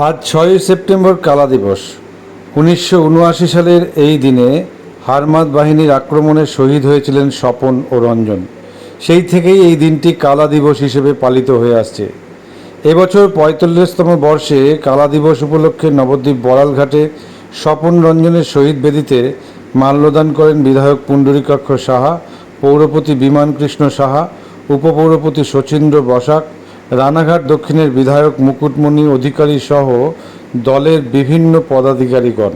আজ ছয়ই সেপ্টেম্বর কালা দিবস। উনিশশো উনআশি সালের এই দিনে হারমাদ বাহিনীর আক্রমণে শহীদ হয়েছিলেন স্বপন ও রঞ্জন। সেই থেকেই এই দিনটি কালা দিবস হিসেবে পালিত হয়ে আসছে। এবছর পঁয়তাল্লিশতম বর্ষে কালা দিবস উপলক্ষে নবদ্বীপ বড়ালঘাটে স্বপন রঞ্জনের শহীদ বেদিতে মাল্যদান করেন বিধায়ক পুণ্ডরীকাক্ষ সাহা, পৌরপতি বিমান কৃষ্ণ সাহা, উপপৌরপতি শচীন্দ্র বসাক রানাঘাট দক্ষিণের বিধায়ক মুকুটমণি অধিকারী সহ দলের বিভিন্ন পদাধিকারীগণ।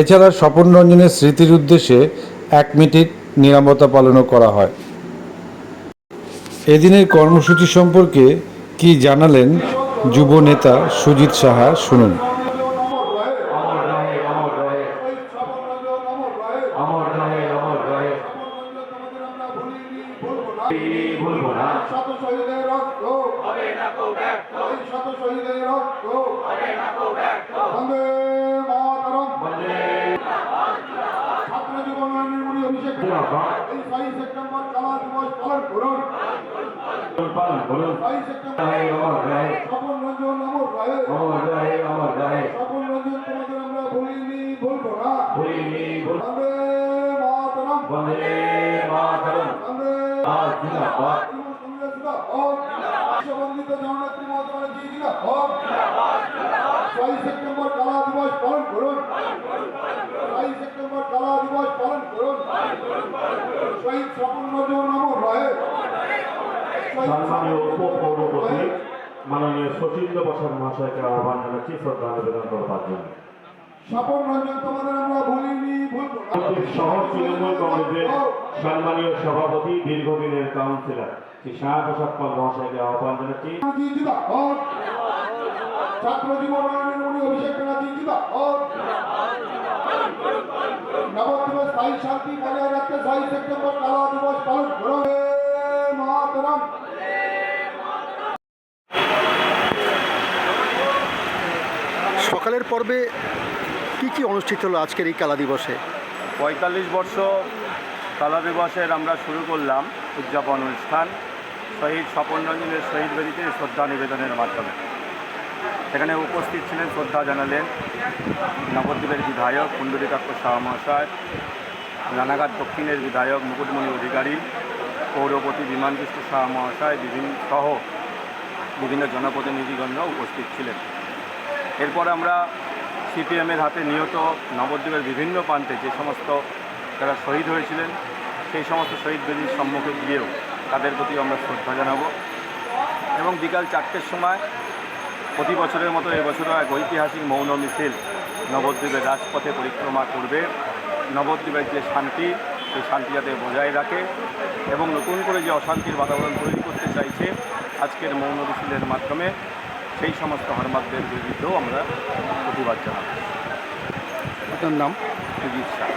এছাড়া স্বপন রঞ্জনের স্মৃতির উদ্দেশ্যে এক মিনিট নিরাপত্তা পালনও করা হয়। এদিনের কর্মসূচি সম্পর্কে কি জানালেন যুব নেতা সুজিত সাহা, শুনুন। অমর ভুলবো না। শত শহীদের রক্ত হবে না কো ব্যর্থ শত শহীদের রক্ত হবে না কো ব্যর্থ বন্দে মাতরম বন্দে ছাত্র জীবনের নির্মূল অভিষেক এই ছয়ই সেপ্টেম্বর কালা দিবস পালন করুন পালন করুন ছয়ই সেপ্টেম্বর অমর রহে স্বপন রঞ্জন অমর রহে অমর রহে অমর রহে স্বপন রঞ্জন তোমাদের আমরা ভুলিনি ভুলবো না ভুলিনি ভুল বন্দে মাতরম। বন্দে মাতরম। বন্দে মাননীয় সচিন্দ্র প্রসাদ মহাশয়কে আহ্বান জানাচ্ছি শ্রদ্ধা নিবেদন করবার জন্য। স্বপন রঞ্জন তোমাদের আমরা ভুলিনি ভুলবো না। সহ তৃণমূল কংগ্রেসের সম্মানীয় সভাপতি দীর্ঘদিনের কাউন্সিলর শ্রী শাহ প্রসাদ পাল মহাশয়কে আহ্বান জানাচ্ছি। ছাত্র জীবন নির্মূল অভিষেক ব্যানার্জি জিন্দাবাদ। নবদ্বীপে স্থায়ী শান্তি বজায় রাখতে ছয়ই সেপ্টেম্বর কালা দিবস পালন করুন মাতরম। সকালের পর্বে কি কি অনুষ্ঠিত হলো আজকের এই কালা দিবসে? পঁয়তাল্লিশ বর্ষ কালা দিবসের আমরা শুরু করলাম উদযাপন অনুষ্ঠান, শহীদ স্বপন রঞ্জনের শহীদ বেদিতে শ্রদ্ধা নিবেদনের মাধ্যমে। সেখানে উপস্থিত ছিলেন শ্রদ্ধা জানালেন নবদ্বীপের বিধায়ক কুণ্ডলী কুণ্ডলিকাক্ষ শাহ মহাশয়, রানাঘাট দক্ষিণের বিধায়ক মুকুটমণি অধিকারী, পৌরপতি বিমান কৃষ্ণ শাহ মহাশয়, বিভিন্ন সহ বিভিন্ন জনপ্রতিনিধিগণরা উপস্থিত ছিলেন। এরপর আমরা সিপিএমের হাতে নিহত নবদ্বীপের বিভিন্ন প্রান্তে যে সমস্ত যারা শহীদ হয়েছিলেন, সেই সমস্ত শহীদ বেদির সম্মুখে গিয়েও তাদের প্রতি আমরা শ্রদ্ধা জানাব। এবং বিকাল চারটের সময় প্রতি বছরের মতো এবছরও এক ঐতিহাসিক মৌন মিছিল নবদ্বীপের রাজপথে পরিক্রমা করবে। নবদ্বীপের যে শান্তি, সেই শান্তি যাতে বজায় রাখে এবং নতুন করে যে অশান্তির বাতাবরণ তৈরি করতে চাইছে, আজকের মৌন মিছিলের মাধ্যমে সেই সমস্ত হনুমানদের বিরুদ্ধেও আমরা প্রতিবাদ জানাব আপনার নাম? সুজিত শাহ।